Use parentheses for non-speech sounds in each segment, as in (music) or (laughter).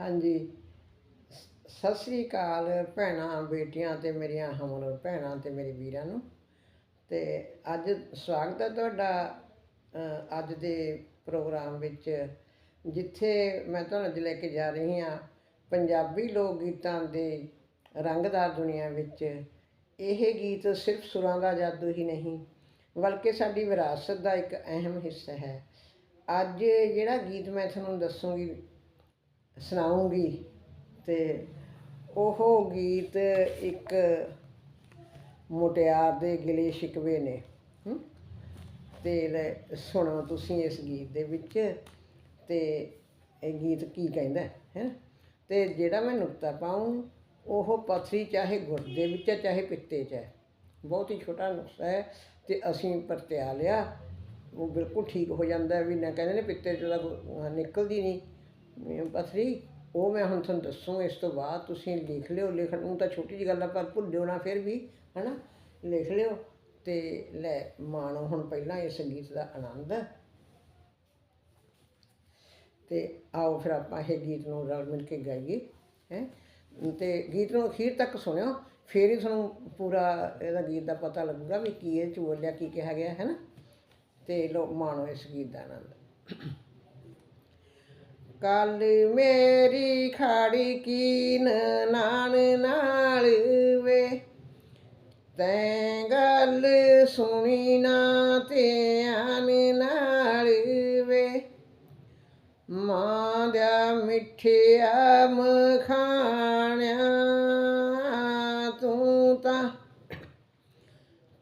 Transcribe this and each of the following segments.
ਹਾਂਜੀ। ਸ- ਸਤਿ ਸ੍ਰੀ ਅਕਾਲ ਭੈਣਾਂ, ਬੇਟੀਆਂ ਤੇ ਮੇਰੀਆਂ ਹਮਰ ਭੈਣਾਂ ਤੇ ਮੇਰੇ ਵੀਰਾਂ ਨੂੰ। ਤੇ ਅੱਜ ਸਵਾਗਤ ਹੈ ਤੁਹਾਡਾ ਅੱਜ ਦੇ ਪ੍ਰੋਗਰਾਮ ਵਿੱਚ, ਜਿੱਥੇ ਮੈਂ ਤੁਹਾਨੂੰ ਅੱਜ ਲੈ ਕੇ ਜਾ ਰਹੀ ਹਾਂ ਪੰਜਾਬੀ ਲੋਕ ਗੀਤਾਂ ਦੇ ਰੰਗਦਾਰ ਦੁਨੀਆ ਵਿੱਚ। ਇਹ ਗੀਤ ਸਿਰਫ ਸੁਰਾਂ ਦਾ ਜਾਦੂ ਹੀ ਨਹੀਂ, ਬਲਕਿ ਸਾਡੀ ਵਿਰਾਸਤ ਦਾ ਇੱਕ ਅਹਿਮ ਹਿੱਸਾ ਹੈ। ਅੱਜ ਜਿਹੜਾ ਗੀਤ ਮੈਂ ਤੁਹਾਨੂੰ ਦੱਸੂਗੀ ਸੁਣਾਉਂਗੀ ਅਤੇ ਉਹ ਗੀਤ ਇੱਕ ਮੁਟਿਆਰ ਦੇ ਗਿਲੇ ਸ਼ਿਕਵੇ ਨੇ ਹਮ? ਤੇ ਸੁਣੋ ਤੁਸੀਂ ਇਸ ਗੀਤ ਦੇ ਵਿੱਚ ਤੇ ਇਹ ਗੀਤ ਕੀ ਕਹਿੰਦਾ, ਹੈ? ਤੇ ਜਿਹੜਾ ਮੈਂ ਨੁਕਤਾ ਪਾਉਂ, ਉਹ ਪਥਰੀ ਚਾਹੇ ਗੁਰਦੇ ਵਿੱਚ ਹੈ, ਚਾਹੇ ਪਿੱਤੇ 'ਚ ਹੈ। ਬਹੁਤ ਹੀ ਛੋਟਾ ਨੁਕਸਾ ਹੈ ਤੇ ਅਸੀਂ ਪਰਤਿਆ ਲਿਆ, ਉਹ ਬਿਲਕੁਲ ਠੀਕ ਹੋ ਜਾਂਦਾ ਵੀ ਨਾ ਕਹਿੰਦੇ ਨੇ ਪਿੱਤੇ 'ਚ ਤਾਂ ਨਿਕਲਦੀ ਨਹੀਂ। ਪਥਰੀ ਉਹ ਮੈਂ ਹੁਣ ਤੁਹਾਨੂੰ ਦੱਸੂ ਇਸ ਤੋਂ ਬਾਅਦ ਤੁਸੀਂ ਲਿਖ ਲਿਓ, ਲਿਖਣ ਨੂੰ ਤਾਂ ਛੋਟੀ ਜਿਹੀ ਗੱਲ ਆ, ਪਰ ਭੁੱਲਿਓ ਨਾ ਫਿਰ ਵੀ, ਹਨਾ? ਲਿਖ ਲਿਓ ਤੇ ਲੈ ਮਾਣੋ ਹੁਣ ਪਹਿਲਾਂ ਇਸ ਸੰਗੀਤ ਦਾ ਆਨੰਦ। ਤੇ ਆਓ ਫਿਰ ਆਪਾਂ ਇਹ ਗੀਤ ਨੂੰ ਰਲ ਮਿਲ ਕੇ ਗਾਈਏ, ਹੈ? ਤੇ ਗੀਤ ਨੂੰ ਅਖੀਰ ਤੱਕ ਸੁਣਿਓ, ਫਿਰ ਹੀ ਤੁਹਾਨੂੰ ਪੂਰਾ ਇਹਦਾ ਗੀਤ ਦਾ ਪਤਾ ਲੱਗੂਗਾ ਵੀ ਕੀ ਇਹ 'ਚ ਬੋਲਿਆ ਕੀ ਕਿਹਾ ਗਿਆ ਹੈ ਨਾ ਤੇ ਲੋ ਮਾਣੋ ਇਸ ਗੀਤ ਦਾ ਆਨੰਦ। ਕੱਲ ਮੇਰੀ ਖਾੜੀ ਕੀ ਨਾਨ ਨਾਲ ਵੇ। ਤੈਂ ਗੱਲ ਸੁਣੀ ਨਾ ਧਿਆਨ ਨਾਲ ਵੇ। ਮਾਂ ਦਾ ਮਿੱਠਿਆ ਮਖਾਣਿਆ ਤੂੰ ਤਾਂ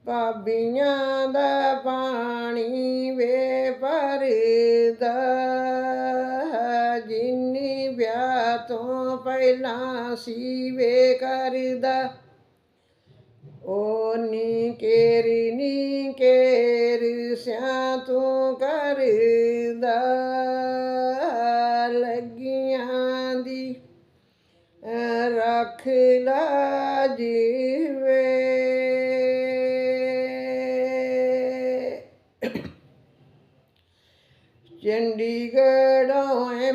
ਭਾਬੀਆਂ ਦਾ ਪਾਣੀ ਵੇ ਭਰਦਾ। ਤੋਂ ਪਹਿਲਾਂ ਸੀ ਕਰਦਾ। ਓ ਨੀ ਕੇਰੀ ਨੀ ਕੇਰ ਸਿਆ ਤੂੰ ਕਰਦਾ। ਲੱਗੀਆਂ ਦੀ, ਰੱਖ ਲਾ ਜੀਵੇ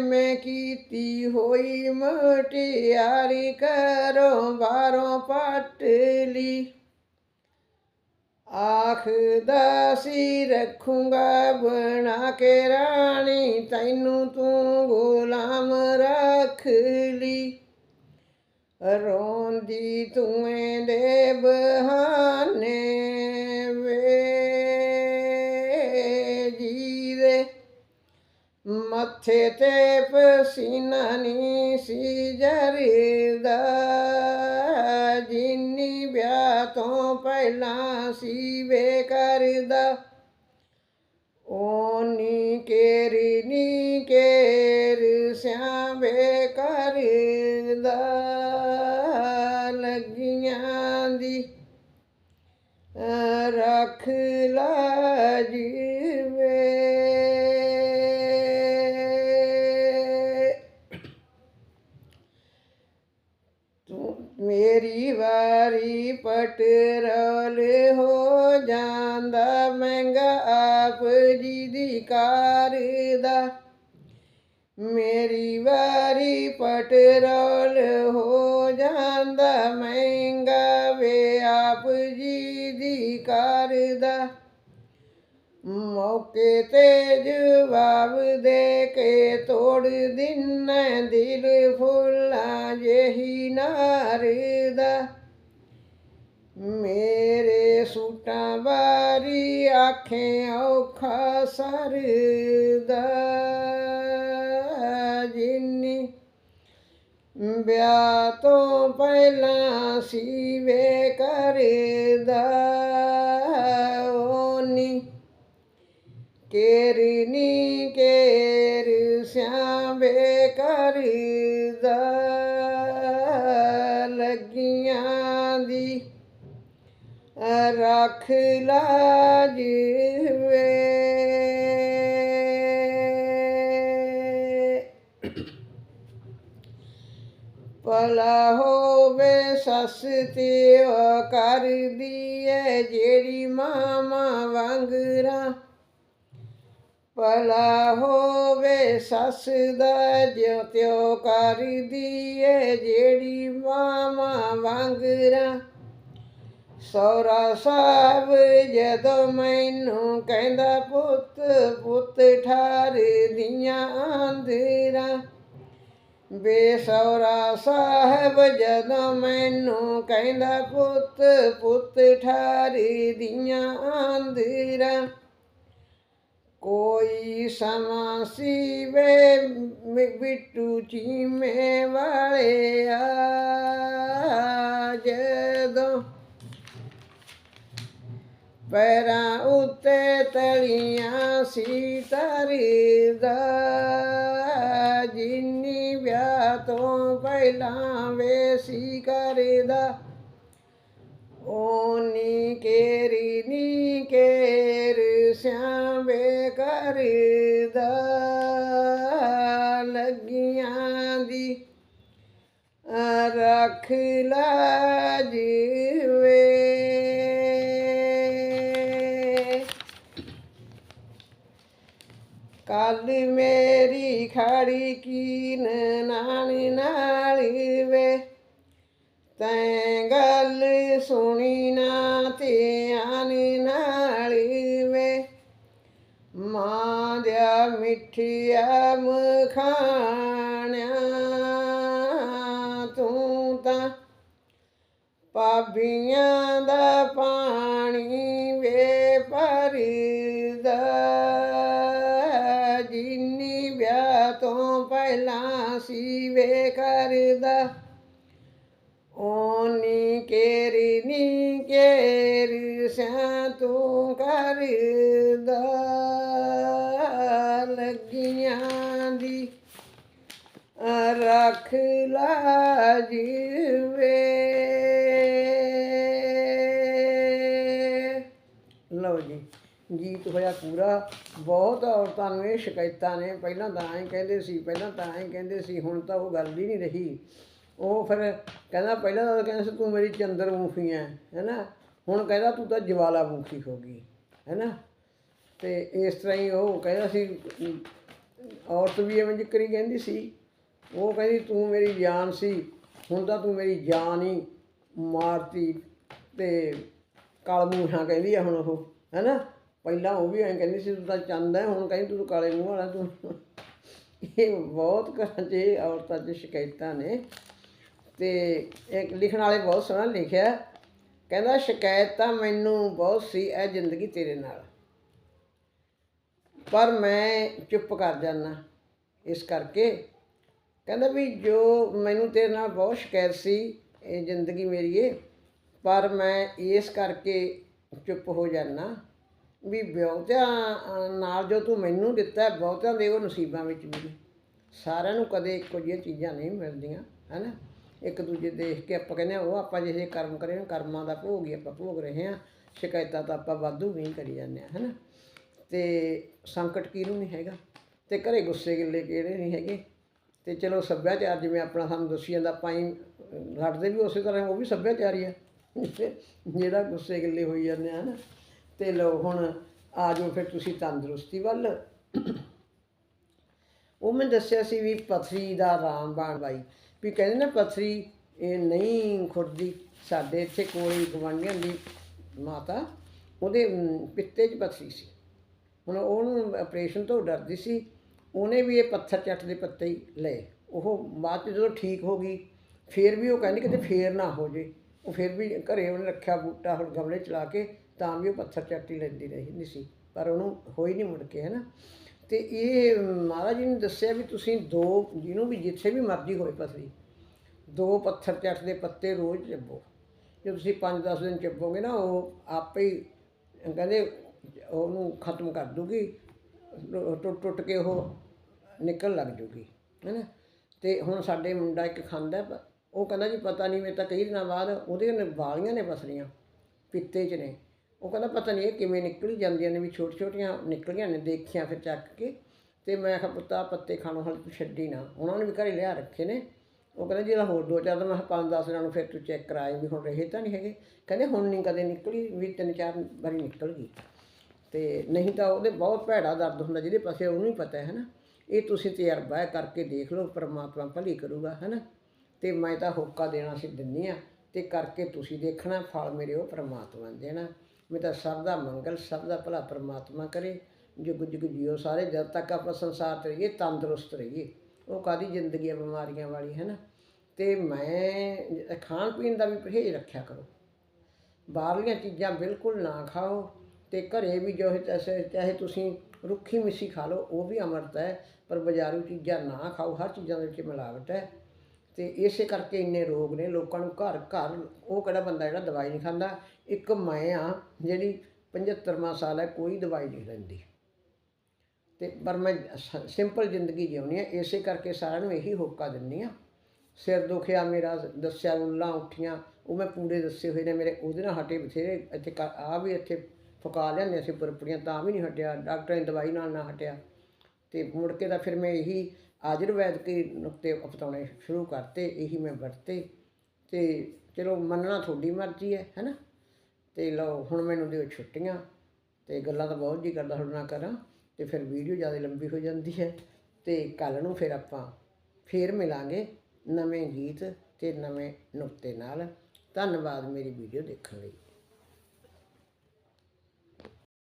ਮੈਂ ਕੀਤੀ ਹੋਈ ਮਟਿਆਰੀ ਕਰੋ ਬਾਹਰੋਂ ਪਟਲੀ ਆਖਦਾ ਸੀ, ਰੱਖੂੰਗਾ, ਬਣਾ ਕੇ ਰਾਣੀ, ਤੈਨੂੰ ਤੂੰ ਗੁਲਾਮ ਰੱਖ ਲਈ। ਰੋਂਦੀ ਤੂੰ ਦੇ ਬਹਾਨੇ ਮੱਥੇ ਤੇ ਪਸੀਨਾ ਨੀ ਸੀ ਜਰਦਾ। ਜਿੰਨੀ ਵਿਆਹ ਤੋਂ ਪਹਿਲਾਂ ਸੀ ਵੇ ਕਰਦਾ ਮੇਰੀ ਵਾਰੀ ਪਟਰੋਲ ਹੋ ਜਾਂਦਾ, ਮਹਿੰਗਾ ਆਪ ਜੀ ਦੀ ਕਾਰ ਦਾ। ਮੇਰੀ ਵਾਰੀ ਪਟਰੋਲ ਹੋ ਜਾਂਦਾ, ਮਹਿੰਗਾ ਵੇ ਆਪ ਜੀ ਦੀ ਕਾਰ ਦਾ। ਮੌਕੇ ਤੇ ਜਵਾਬ ਦੇ ਕੇ ਤੋੜ ਦਿਨਾ ਦਿਲ ਫੁੱਲਾਂ ਜਿਹੀ ਨਾਰਦਾ ਮੇਰੇ ਸੂਟਾਂ ਵਾਰੀ ਆਖੇ ਔਖਾ ਸਰਦਾ ਜਿੰਨੀ ਵਿਆਹ ਤੋਂ ਪਹਿਲਾਂ ਸੀ ਕਰਦਾ ਕੇਰਨੀ ਕੇਰ ਸਿਆਵੇ ਕਰਦਾ ਲੱਗੀਆਂ ਦੀ। ਰੱਖ ਲਾ ਜੀਵੇ। ਭਲਾ ਹੋਵੇ ਸੱਸ ਤੇ ਉਹ ਕਰਦੀ ਏ ਜਿਹੜੀ ਮਾਮਾ ਵਾਂਗਰਾ। ਭਲਾ ਹੋਵੇ ਸੱਸ ਦਾ ਜਿਉ ਤਿਉ ਕਰਦੀ ਏ ਜਿਹੜੀ ਮਾਮਾ ਵਾਂਗਰਾ ਸੌਰਾ ਸਾਹਿਬ ਜਦੋਂ ਮੈਨੂੰ ਕਹਿੰਦਾ, ਪੁੱਤ ਪੁੱਤ ਠਾਰ ਦੀਆਂ ਆਂਦਰਾਂ ਬੇਸੌਰਾ ਸਾਹਿਬ ਜਦੋਂ ਮੈਨੂੰ ਕਹਿੰਦਾ, ਪੁੱਤ ਪੁੱਤ ਠਾਰੀ ਦੀਆਂ ਆਂਦਰਾਂ ਕੋਈ ਸਮਾਂ ਸੀ ਵੇ ਮਿ- ਬਿੱਟੂ ਚੀਮੇ ਵਾਲਿਆ ਜਦੋਂ ਪੈਰਾਂ ਉੱਤੇ ਤਲੀਆਂ ਸੀ ਤਰਦਾ ਜਿੰਨੀ ਵਿਆਹ ਤੋਂ ਪਹਿਲਾਂ ਵੇ ਸੀ ਕਰਦਾ, ਓਨੀ રાખલા જીવે કાલ મેરી ખાડી કીન નાની નાળી વે તૈગલ સુણી ના તે આની નાળી વે માદ્યા મીઠિયા મખાણ્યા ਪਾਬੀਆਂ ਦਾ ਪਾਣੀ ਵੇ ਭਰਦਾ। ਜਿੰਨੀ ਵਿਆਹ ਤੋਂ ਪਹਿਲਾਂ ਸੀ ਵੇ ਕਰਦਾ ਓਨੀ ਕੇਰੀ ਨੀ ਕੇਰ ਸਿਆ ਤੂੰ ਕਰਦਾ ਲੱਗੀਆਂ ਦੀ ਰੱਖ ਲਾ ਵੇ ਲਓ ਜੀ, ਗੀਤ ਹੋਇਆ ਪੂਰਾ। ਬਹੁਤ ਔਰਤਾਂ ਨੂੰ ਇਹ ਸ਼ਿਕਾਇਤਾਂ ਨੇ, ਪਹਿਲਾਂ ਤਾਂ ਐਂ ਕਹਿੰਦੇ ਸੀ, ਪਹਿਲਾਂ ਤਾਂ ਐਂ ਕਹਿੰਦੇ ਸੀ, ਹੁਣ ਤਾਂ ਉਹ ਗੱਲ ਹੀ ਨਹੀਂ ਰਹੀ। ਉਹ ਫਿਰ ਕਹਿੰਦਾ, ਪਹਿਲਾਂ ਤਾਂ ਕਹਿੰਦਾ ਸੀ, ਤੂੰ ਮੇਰੀ ਚੰਦਰਮੁਖੀ ਹੈ ਹੈਨਾ? ਹੁਣ ਕਹਿੰਦਾ, ਤੂੰ ਤਾਂ ਜਵਾਲਾਮੁਖੀ ਹੋ ਗਈ ਹੈਨਾ? ਤੇ ਇਸ ਤਰ੍ਹਾਂ ਹੀ ਉਹ ਕਹਿੰਦਾ ਸੀ, ਔਰਤ ਵੀ ਐਵੇਂ ਜ਼ਿਕਰੀ ਕਹਿੰਦੀ ਸੀ। ਉਹ ਕਹਿੰਦੀ, ਤੂੰ ਮੇਰੀ ਜਾਨ ਸੀ, ਹੁਣ ਤਾਂ ਤੂੰ ਮੇਰੀ ਜਾਨ ਹੀ ਮਾਰਤੀ ਤੇ ਕਾਲ ਮੂੰਹਾਂ ਕਹਿੰਦੀ ਆ ਹੁਣ ਉਹ, ਹੈਨਾ? ਪਹਿਲਾਂ ਉਹ ਵੀ ਐਂ ਕਹਿੰਦੀ ਸੀ, ਤੂੰ ਤਾਂ ਚੰਦ ਹੈ ਹੁਣ ਕਹਿੰਦੀ ਤੂੰ ਕਾਲੇ ਮੂੰਹ ਵਾਲਾ ਤੂੰ। ਇਹ ਬਹੁਤ ਘਰਾਂ 'ਚ ਔਰਤਾਂ 'ਚ ਸ਼ਿਕਾਇਤਾਂ ਨੇ। ਤੇ ਇੱਕ ਲਿਖਣ ਵਾਲੇ ਬਹੁਤ ਸੋਹਣਾ ਲਿਖਿਆ, ਕਹਿੰਦਾ, ਸ਼ਿਕਾਇਤ ਤਾਂ ਮੈਨੂੰ ਬਹੁਤ ਸੀ ਇਹ ਜ਼ਿੰਦਗੀ ਤੇਰੇ ਨਾਲ। ਪਰ ਮੈਂ ਚੁੱਪ ਕਰ ਜਾਨਾ ਇਸ ਕਰਕੇ। ਕਹਿੰਦਾ ਵੀ ਜੋ ਮੈਨੂੰ ਤੇਰੇ ਨਾਲ ਬਹੁਤ ਸ਼ਿਕਾਇਤ ਸੀ, ਇਹ ਜ਼ਿੰਦਗੀ ਮੇਰੀ ਏ। ਪਰ ਮੈਂ ਇਸ ਕਰਕੇ ਚੁੱਪ ਹੋ ਜਾਨਾ ਵੀ ਬਹੁਤਿਆਂ ਨਾਲ ਜੋ ਤੂੰ ਮੈਨੂੰ ਦਿੱਤਾ, ਬਹੁਤਿਆਂ ਦੇ ਉਹ ਨਸੀਬਾਂ ਵਿੱਚ ਵੀ ਸਾਰਿਆਂ ਨੂੰ ਕਦੇ ਇੱਕੋ ਜਿਹੀਆਂ ਚੀਜ਼ਾਂ ਨਹੀਂ ਮਿਲਦੀਆਂ, ਹੈਨਾ? ਇੱਕ ਦੂਜੇ ਦੇਖ ਕੇ ਆਪਾਂ ਕਹਿੰਦੇ ਹਾਂ, ਉਹ ਆਪਾਂ ਜਿਹੇ ਕਰਮ ਕਰੇ ਕਰਮਾਂ ਦਾ ਭੋਗ ਹੀ ਆਪਾਂ ਭੋਗ ਰਹੇ ਹਾਂ, ਸ਼ਿਕਾਇਤਾਂ ਤਾਂ ਆਪਾਂ ਵਾਧੂ ਵੀ ਕਰੀ ਜਾਂਦੇ ਹਾਂ, ਹੈਨਾ? ਤੇ ਸੰਕਟ ਕਿਹਨੂੰ ਨਹੀਂ ਹੈਗਾ? ਤੇ ਘਰੇ ਗੁੱਸੇ ਗਿੱਲੇ ਕਿਹੜੇ ਨਹੀਂ ਹੈਗੇ? ਤੇ ਚਲੋ ਸੱਭਿਆਚਾਰ ਜਿਵੇਂ ਆਪਣਾ ਸਾਨੂੰ ਦੱਸੀ ਜਾਂਦਾ, ਆਪਾਂ ਲੜਦੇ ਵੀ ਉਸੇ ਤਰ੍ਹਾਂ, ਉਹ ਵੀ ਸੱਭਿਆਚਾਰ ਆ। (laughs) ਜਿਹੜਾ ਗੁੱਸੇ ਗਿੱਲੇ ਹੋਈ ਜਾਂਦੇ ਆ ਨਾ, ਤੇ ਲੋ ਹੁਣ ਆ ਜਾਓ ਫਿਰ ਤੁਸੀਂ ਤੰਦਰੁਸਤੀ ਵੱਲ। (clears throat) ਉਹ ਮੈਂ ਦੱਸਿਆ ਸੀ ਵੀ ਪਥਰੀ ਦਾ ਰਾਮ ਬਾਣ ਬਾਈ, ਵੀ ਕਹਿੰਦੇ ਨਾ ਪਥਰੀ ਇਹ ਨਹੀਂ ਖੁਰਦੀ, ਸਾਡੇ ਇੱਥੇ ਕੋਲ ਗਵਾਂਢੀਆਂ ਦੀ ਮਾਤਾ, ਉਹਦੇ ਪਿੱਤੇ 'ਚ ਪਥਰੀ ਸੀ। ਹੁਣ ਉਹਨੂੰ ਆਪਰੇਸ਼ਨ ਤੋਂ ਡਰਦੀ ਸੀ, ਉਹਨੇ ਵੀ ਇਹ ਪੱਥਰ ਚੱਟ ਦੇ ਪੱਤੇ ਹੀ ਲਏ। ਉਹ ਬਾਅਦ 'ਚ ਜਦੋਂ ਠੀਕ ਹੋ ਗਈ, ਫੇਰ ਵੀ ਉਹ ਕਹਿੰਦੀ ਕਿਤੇ ਫੇਰ ਨਾ ਹੋ ਜੇ। ਉਹ ਫਿਰ ਵੀ ਘਰੇ ਉਹਨੇ ਰੱਖਿਆ ਬੂਟਾ ਹੁਣ ਗਮਲੇ ਚਲਾ ਕੇ, ਤਾਂ ਵੀ ਉਹ ਪੱਥਰ ਚੱਟ ਹੀ ਲੈਂਦੀ ਰਹੀ ਨਹੀਂ ਸੀ। ਪਰ ਉਹਨੂੰ ਹੋਈ ਨਹੀਂ ਮੁੜ ਕੇ ਹੈ ਨਾ ਤੇ ਇਹ ਮਹਾਰਾਜ ਜੀ ਨੇ ਦੱਸਿਆ ਵੀ ਤੁਸੀਂ ਦੋ, ਜਿਹਨੂੰ ਵੀ ਜਿੱਥੇ ਵੀ ਮਰਜ਼ੀ ਹੋਏ ਪਥਰੀ ਦੋ ਪੱਥਰ ਚੱਟ ਦੇ ਪੱਤੇ ਰੋਜ਼ ਚੱਬੋ ਜੇ ਤੁਸੀਂ 5-10 ਦਿਨ ਚੱਬੋਗੇ ਨਾ, ਉਹ ਆਪੇ ਹੀ ਕਹਿੰਦੇ ਉਹਨੂੰ ਖਤਮ ਕਰ ਦੂਗੀ, ਟੁੱਟ ਟੁੱਟ ਕੇ ਉਹ ਨਿਕਲ ਲੱਗ ਜੂਗੀ, ਹੈਨਾ। ਤੇ ਹੁਣ ਸਾਡੇ ਮੁੰਡਾ ਇੱਕ ਖਾਂਦਾ ਉਹ ਕਹਿੰਦਾ ਜੀ ਪਤਾ ਨਹੀਂ ਮੈਂ ਤਾਂ ਕਈ ਦਿਨਾਂ ਬਾਅਦ ਉਹਦੇ ਨੇ ਵਾਲੀਆਂ ਨੇ ਪਸਲੀਆਂ ਪਿੱਤੇ 'ਚ ਨੇ। ਉਹ ਕਹਿੰਦਾ ਪਤਾ ਨਹੀਂ ਇਹ ਕਿਵੇਂ ਨਿਕਲੀ ਜਾਂਦੀਆਂ ਨੇ ਵੀ ਛੋਟ ਛੋਟੀਆਂ ਨਿਕਲੀਆਂ ਨੇ, ਦੇਖੀਆਂ ਫਿਰ ਚੱਕ ਕੇ। ਤੇ ਮੈਂ ਕਿਹਾ ਪੁੱਤਾ ਪੱਤੇ ਖਾਣੋਂ ਹਾਲੇ ਤੂੰ ਛੱਡੀ ਨਾ। ਉਹਨਾਂ ਨੇ ਵੀ ਘਰੇ ਲਿਆ ਰੱਖੇ ਨੇ। ਉਹ ਕਹਿੰਦਾ ਜਿਹੜਾ ਹੋਰ ਦੋ ਚਾਰ ਦਿਨ, ਮੈਂ ਕਿਹਾ ਪੰਜ ਦਸ ਦਿਨਾਂ ਨੂੰ ਫਿਰ ਤੂੰ ਚੈੱਕ ਕਰਾਏ ਵੀ ਹੁਣ ਰਹੇ ਤਾਂ ਨਹੀਂ ਹੈਗੇ। ਕਹਿੰਦੇ ਹੁਣ ਨਹੀਂ ਕਦੇ ਨਿਕਲੀ, ਵੀ ਤਿੰਨ ਚਾਰ ਵਾਰੀ ਨਿਕਲ ਗਈ। ਤੇ ਨਹੀਂ ਤਾਂ ਉਹਦੇ ਬਹੁਤ ਭੈੜਾ ਦਰਦ ਹੁੰਦਾ ਜਿਹਦੇ ਪਾਸੇ ਉਹਨੂੰ ਹੀ ਪਤਾ ਹੈ ਨਾ। ਇਹ ਤੁਸੀਂ ਤਜਰਬਾ ਹੈ ਕਰਕੇ ਦੇਖ ਲਓ, ਪਰਮਾਤਮਾ ਭਲੀ ਕਰੂਗਾ, ਹੈ ਨਾ। ਤੇ ਮੈਂ ਤਾਂ ਹੋਕਾ ਦੇਣਾ ਸੀ ਦਿੰਨੀ ਆ, ਤੇ ਕਰਕੇ ਤੁਸੀਂ ਦੇਖਣਾ, ਫਲ ਮੇਰੇ ਉਹ ਪ੍ਰਮਾਤਮਾ ਨੇ ਦੇਣਾ। ਮੈਂ ਤਾਂ ਸਭ ਦਾ ਮੰਗਲ, ਸਭ ਦਾ ਭਲਾ ਪ੍ਰਮਾਤਮਾ ਕਰੇ। ਜੁਗ ਜੁਗ ਜੀਓ ਸਾਰੇ, ਜਦ ਤੱਕ ਆਪਾਂ ਸੰਸਾਰ ਤੇ ਰਹੀਏ, ਤੰਦਰੁਸਤ ਰਹੀਏ। ਉਹ ਕਾਦੀ ਜ਼ਿੰਦਗੀ ਹੈ ਬਿਮਾਰੀਆਂ ਵਾਲੀ, ਹੈ ਨਾ? ਤੇ ਮੈਂ ਖਾਣ ਪੀਣ ਦਾ ਵੀ ਪਰਹੇਜ਼ ਰੱਖਿਆ ਕਰੋ। ਬਾਹਰਲੀਆਂ ਚੀਜ਼ਾਂ ਬਿਲਕੁਲ ਨਾ ਖਾਓ, ਤੇ ਘਰੇ ਵੀ ਜੋ ਚਾਹੇ ਤੁਸੀਂ ਰੁੱਖੀ ਮਿੱਸੀ ਖਾ ਲਓ, ਉਹ ਵੀ ਅੰਮ੍ਰਿਤ ਹੈ, ਪਰ ਬਾਜ਼ਾਰੂ ਚੀਜ਼ਾਂ ਨਾ ਖਾਓ। ਹਰ ਚੀਜ਼ਾਂ ਦੇ ਵਿੱਚ ਮਿਲਾਵਟ ਹੈ। ਤੇ ਇਸੇ ਕਰਕੇ ਇੰਨੇ ਰੋਗ ਨੇ, ਲੋਕਾਂ ਨੂੰ ਘਰ ਘਰ ਉਹ ਕਿਹੜਾ ਬੰਦਾ ਜਿਹੜਾ ਦਵਾਈ ਨਹੀਂ ਖਾਂਦਾ? ਇੱਕ ਮੈਂ ਆ ਜਿਹੜੀ 75ਵਾਂ ਸਾਲ ਹੈ, ਕੋਈ ਦਵਾਈ ਨਹੀਂ ਲੈਂਦੀ। ਤੇ ਪਰ ਮੈਂ ਸਿੰਪਲ ਜ਼ਿੰਦਗੀ ਜਿਉਣੀ ਹੈ ਇਸੇ ਕਰਕੇ ਸਾਰਿਆਂ ਨੂੰ ਇਹੀ ਹੋਕਾ ਦਿੰਨੀ ਆ। ਸਿਰ ਦੁਖਿਆ, ਮੇਰਾ ਦੱਸਿਆ ਉੱਲਾਂ ਉੱਠੀਆਂ, ਉਹ ਮੈਂ ਪੂਰੇ ਦੱਸੇ ਹੋਏ ਨੇ ਮੇਰੇ, ਉਹਦੇ ਨਾਲ ਹਟੇ ਬਥੇਰੇ, ਇੱਥੇ ਆ ਵੀ ਇੱਥੇ ਫੁਕਾ ਲਿਆਂਦੇ ਸੀ ਪੁਰਪੜੀਆਂ ਤਾਂ ਵੀ ਨਹੀਂ ਹਟਿਆ, ਡਾਕਟਰਾਂ ਦੀ ਦਵਾਈ ਨਾਲ ਨਾ ਹਟਿਆ। ਤੇ ਮੁੜ ਕੇ ਤਾਂ ਫਿਰ ਮੈਂ ਇਹੀ ਆਯੁਰਵੈਦਿਕ ਨੁਕਤੇ ਅਪਣਾਉਣੇ ਸ਼ੁਰੂ ਕਰਤੇ, ਇਹੀ ਮੈਂ ਵਰਤੇ। ਤੇ ਚਲੋ ਮੰਨਣਾ ਤੁਹਾਡੀ ਮਰਜ਼ੀ ਹੈ, ਹੈਨਾ? ਤੇ ਲਓ, ਹੁਣ ਮੈਨੂੰ ਦਿਓ ਛੁੱਟੀਆਂ, ਤੇ ਗੱਲਾਂ ਤਾਂ ਬਹੁਤ ਜੀ ਕਰਦਾ ਤੁਹਾਡੇ ਨਾਲ ਕਰਾਂ, ਤੇ ਫਿਰ ਵੀਡੀਓ ਜ਼ਿਆਦਾ ਲੰਬੀ ਹੋ ਜਾਂਦੀ ਹੈ। ਤੇ ਕੱਲ ਨੂੰ ਫਿਰ ਆਪਾਂ ਫੇਰ ਮਿਲਾਂਗੇ ਨਵੇਂ ਗੀਤ ਤੇ ਨਵੇਂ ਨੁਕਤੇ ਨਾਲ। ਧੰਨਵਾਦ ਮੇਰੀ ਵੀਡੀਓ ਦੇਖਣ ਲਈ।